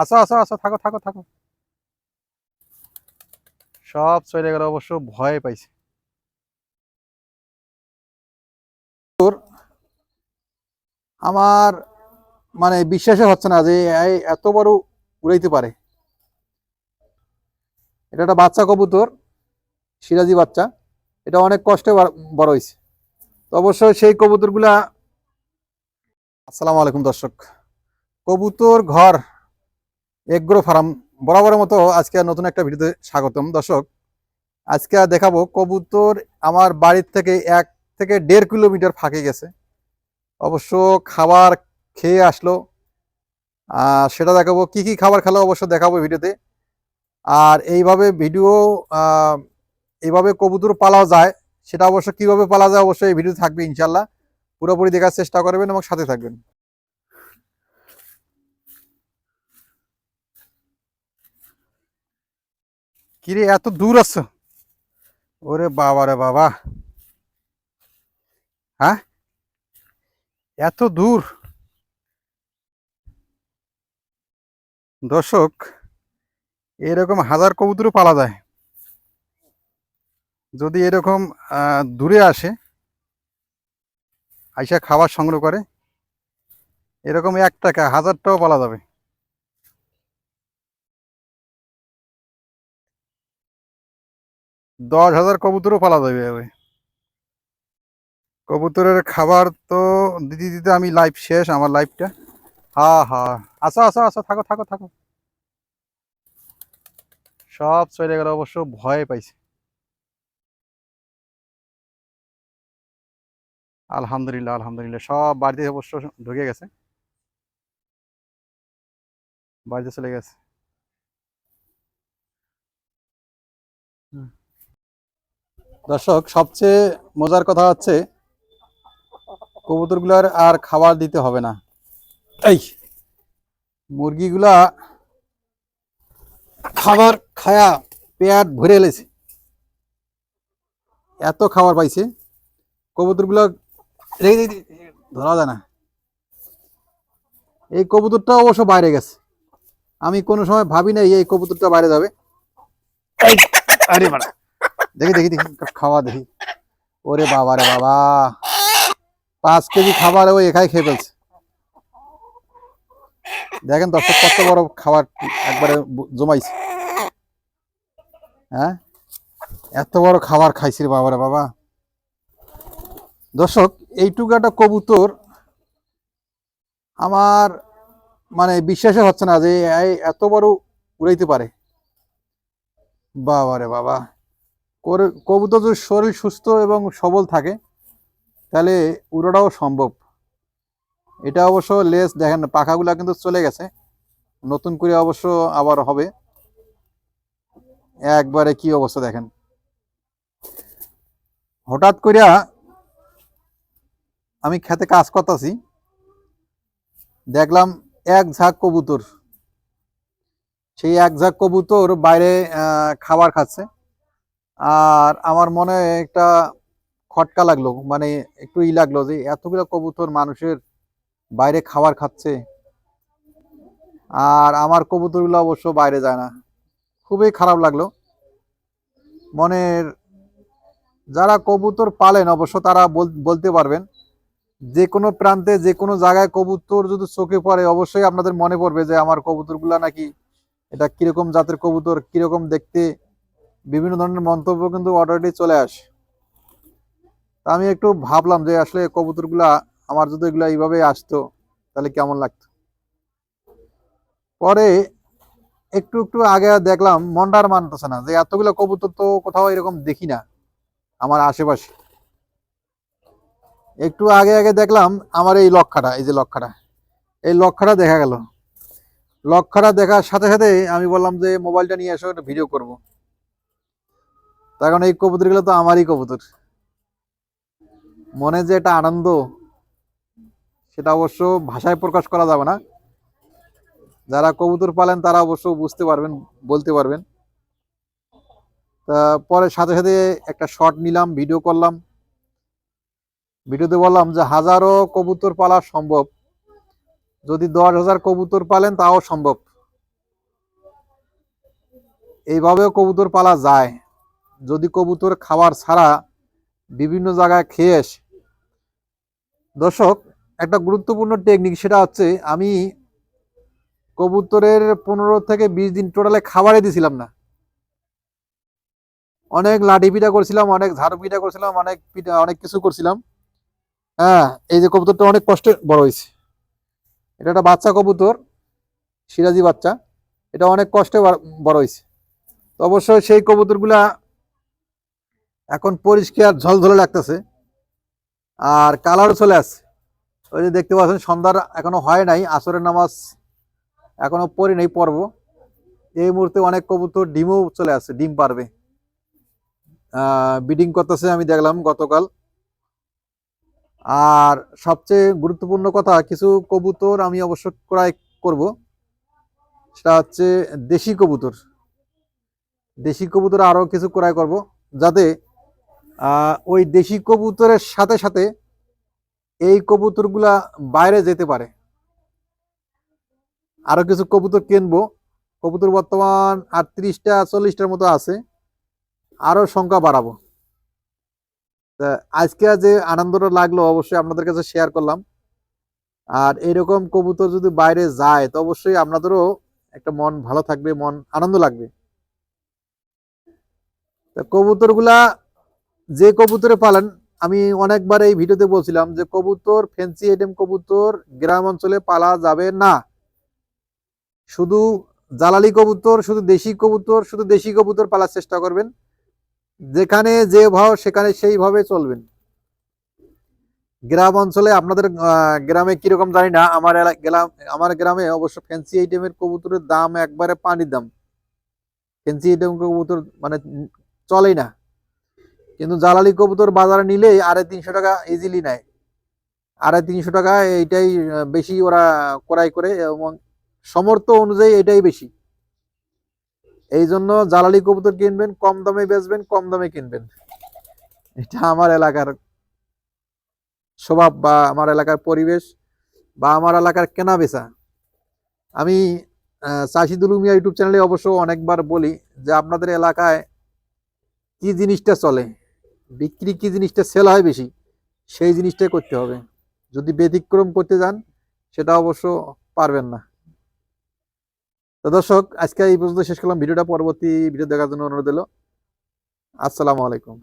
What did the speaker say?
আসো আসো আসো, থাকো থাকো থাকো। সব চলে গেল, অবশ্য ভয় পাইছে। আমার মানে বিশ্বাসে হচ্ছে না যে এত বড় উড়াইতে পারে। এটা একটা বাচ্চা কবুতর, সিরাজি বাচ্চা। এটা অনেক কষ্টে বড় হয়েছে তো অবশ্যই সেই কবুতরগুলা, আসসালামু আলাইকুম দর্শক। কবুতর ঘর এগ্রো ফার্ম বরাবরের মতো আজকে নতুন একটা ভিডিওতে স্বাগতম। দর্শক, আজকে দেখাবো কবুতর আমার বাড়ির থেকে এক থেকে দেড় কিলোমিটার ফাঁকে গেছে। অবশ্য খাবার খেয়ে আসলো। আর সেটা দেখাবো, কি কি খাবার খেলো অবশ্য দেখাবো ভিডিওতে। আর এইভাবে ভিডিও এইভাবে কবুতর পালা যায়, সেটা অবশ্য কীভাবে পালা যায় অবশ্যই এই ভিডিও থাকবে ইনশাল্লাহ পুরোপুরি দেখার চেষ্টা করবেন এবং সাথে থাকবেন। কিরে, এত দূর আছো? ওরে বাবা রে বাবা। হ্যাঁ? এত দূর। দর্শক, এরকম হাজার কবুতরও পালা যায়। যদি এরকম দূরে আসে, আইসা খাবার সংগ্রহ করে, এরকম এক টাকা, হাজারটাও পালা যাবে। দশ হাজার কবুতরও পালা যাবে এভাবে। কবুতরের খাবার তো দিতে দিতে আমি লাইফ শেষ, আমার লাইফটা হা হা। আসো আসো আসো থাকো থাকো থাকো। সব চলে গেল, অবশ্য ভয় পাইছে। আলহামদুলিল্লাহ আলহামদুলিল্লাহ। সব বাড়িতে অবশ্য ঢুকে গেছে। বাড়িতে চলে গেছে। হুম। দর্শক সবচেয়ে মজার কথা হচ্ছে কবুতরগুলার আর খাবার দিতে হবে না। এই। মুরগিগুলা খাবার খায়া পেট ভরে এলেছে এত খাবার পাইছে কবুতরগুলা রেখে ধরা যায় না। এই কবুতরটা অবশ্য বাইরে গেছে। আমি কোনো সময় ভাবি নাই এই কবুতরটা বাইরে যাবে। আরে বাড়া। দেখি দেখি দেখি খাওয়া দেখি। ওরে বাবা রে বাবা। পাঁচ কেজি খাবার ওই একাই খেয়ে ফেলছে। দেখেন দর্শক, কত বড় খাবার একবারে জমাইছে। হ্যাঁ? এত বড় খাবার খাইছি বাবা রে বাবা। দর্শক এইটুকু একটা কবুতর আমার মানে বিশ্বাসে হচ্ছে না যে এত বড় উড়াইতে পারে। বাবা রে বাবা। করে- কবুতর যদি শরীর সুস্থ এবং সবল থাকে, তাহলে উড়োটাও সম্ভব। এটা অবশ্য লেস দেখেন পাখাগুলা কিন্তু চলে গেছে। নতুন করে অবশ্য আবার হবে। একবারে কি অবস্থা দেখেন। হঠাৎ করিয়া আমি খেতে কাজ করতেছি। দেখলাম এক ঝাঁক কবুতর। সেই এক ঝাঁক কবুতর বাইরে খাবার খাচ্ছে। আর আমার মনে একটা খটকা লাগল মানে একটু ই লাগল যে এতগুলো কবুতর মানুষের বাইরে খাবার খাচ্ছে আর আমার কবুতরগুলো অবশ্য বাইরে যায় না। খুবই খারাপ লাগল। মনের যারা কবুতর পালেন অবশ্য তারা বল- বলতে পারবেন, যে কোনো প্রান্তে, যে কোনো জায়গায় কবুতর যদি চোখে পড়ে, অবশ্যই আপনাদের মনে পড়বে যে আমার কবুতরগুলা নাকি এটা কীরকম জাতের কবুতর, কীরকম দেখতে বিভিন্ন ধরনের মন্তব্য কিন্তু অলরেডি চলে আসে। তা আমি একটু ভাবলাম যে আসলে কবুতরগুলা, আমার যদি এগুলো এইভাবে আসতো, তাহলে কেমন লাগতো? পরে একটু একটু আগে দেখলাম মন্ডার মানতেছে না, যে এতগুলো কবুতর তো কোথাও এরকম দেখি না আমার আশেপাশে। একটু আগে আগে দেখলাম আমার এই লক্ষাটা, এই যে লক্ষাটা, এই লক্ষাটা দেখা গেল। লক্ষাটা দেখার সাথে সাথে আমি বললাম যে মোবাইলটা নিয়ে এসো একটা ভিডিও করব। তার কারণ এই কবুতরগুলো তো আমারই কবুতর। মনে যে একটা আনন্দ, সেটা অবশ্য ভাষায় প্রকাশ করা যাবে না। যারা কবুতর পালেন, তারা অবশ্য বুঝতে পারবেন, বলতে পারবেন। তা পরে সাথে সাথে একটা শট নিলাম ভিডিও করলাম। ভিডিওতে বললাম যে, হাজারো কবুতর পালা সম্ভব। যদি দশ হাজার কবুতর পালেন, তাও সম্ভব। এইভাবেও কবুতর পালা যায়। যদি কবুতর খাবার ছাড়া বিভিন্ন জায়গায় খেয়ে আসে। দর্শক, একটা গুরুত্বপূর্ণ টেকনিক সেটা হচ্ছে আমি কবুতরের পনেরো থেকে বিশ দিন টোটালে খাবারে দিছিলাম না। অনেক লাঠি পিঠা করছিলাম, অনেক ঝাড়ু পিঠা করছিলাম, অনেক পিঠা অনেক কিছু করছিলাম। হ্যাঁ এই যে কবুতরটা অনেক কষ্টে বড় হয়েছে। এটা একটা বাচ্চা কবুতর, সিরাজি বাচ্চা। এটা অনেক কষ্টে বড় হয়েছে। তো অবশ্যই সেই কবুতরগুলা এখন পরিষ্কার ঝলঝলে লাগতেছে। আর কালারও চলে আসছে। ওই যে দেখতে পাচ্ছেন, সন্ধ্যার এখনও হয় নাই, আসরের নামাজ এখনও পড়ি নেই পর্ব এই মুহূর্তে অনেক কবুতর, ডিমও চলে আসছে, ডিম পারবে। বিডিং করতেছে আমি দেখলাম গতকাল। আর সবচেয়ে গুরুত্বপূর্ণ কথা, কিছু কবুতর আমি অবশ্য ক্রয় করব। সেটা হচ্ছে দেশি কবুতর। দেশি কবুতর আরও কিছু ক্রয় করব, যাতে ওই দেশি কবুতরের সাথে সাথে এই কবুতরগুলা বাইরে যেতে পারে। আরও কিছু কবুতর কিনবো। কবুতর বর্তমান আটত্রিশটা, চল্লিশটার মতো আছে। আরও সংখ্যা বাড়াবো। তা আজকে যে আনন্দটা লাগল অবশ্যই আপনাদের কাছে শেয়ার করলাম। আর এরকম কবুতর যদি বাইরে যায়, তো অবশ্যই আপনাদেরও একটা মন ভালো থাকবে, মন আনন্দ লাগবে। তা কবুতরগুলা যে কবুতরে পালেন, আমি অনেকবার এই ভিডিওতে বলছিলাম যে কবুতর ফেন্সি আইটেম কবুতর গ্রাম অঞ্চলে পালা যাবে না। শুধু জালালি কবুতর, শুধু দেশি কবুতর, শুধু দেশি কবুতর পালার চেষ্টা করবেন। যেখানে যে ভাও, সেখানে সেইভাবে চলবেন। গ্রাম অঞ্চলে আপনাদের গ্রামে কীরকম জানি না, আমার গ্রাম আমার গ্রামে অবশ্য ফ্যান্সি আইটেমের কবুতরের দাম একবারে পানির দাম। ফ্যান্সি আইটেম কবুতর মানে চলেই না। কিন্তু জালালি কবুতর বাজারে নিলেই আড়াই তিনশো টাকা ইজিলি নেয়। আড়াই তিনশো টাকা এইটাই বেশি ওরা ক্রয় করে এবং সমর্থ অনুযায়ী এটাই বেশি। এই জন্য জালালি কবুতর কিনবেন কম দামে বেচবেন কম দামে কিনবেন। এটা আমার এলাকার স্বভাব বা আমার এলাকার পরিবেশ বা আমার এলাকার কেনা বেচা। আমি আহ, চাষিদুলু মিয়া ইউটিউব চ্যানেলে অবশ্য অনেকবার বলি যে আপনাদের এলাকায় কি জিনিসটা চলে? বিক্রি কি জিনিসটা সেল হয় বেশি, সেই জিনিসটাই করতে হবে। যদি ব্যতিক্রম করতে যান, সেটা অবশ্য পারবেন না। তো দর্শক, আজকে এই পর্যন্ত শেষ করলাম। ভিডিওটা পরবর্তী ভিডিও দেখার জন্য অনুরোধ দিল আসসালামু আলাইকুম।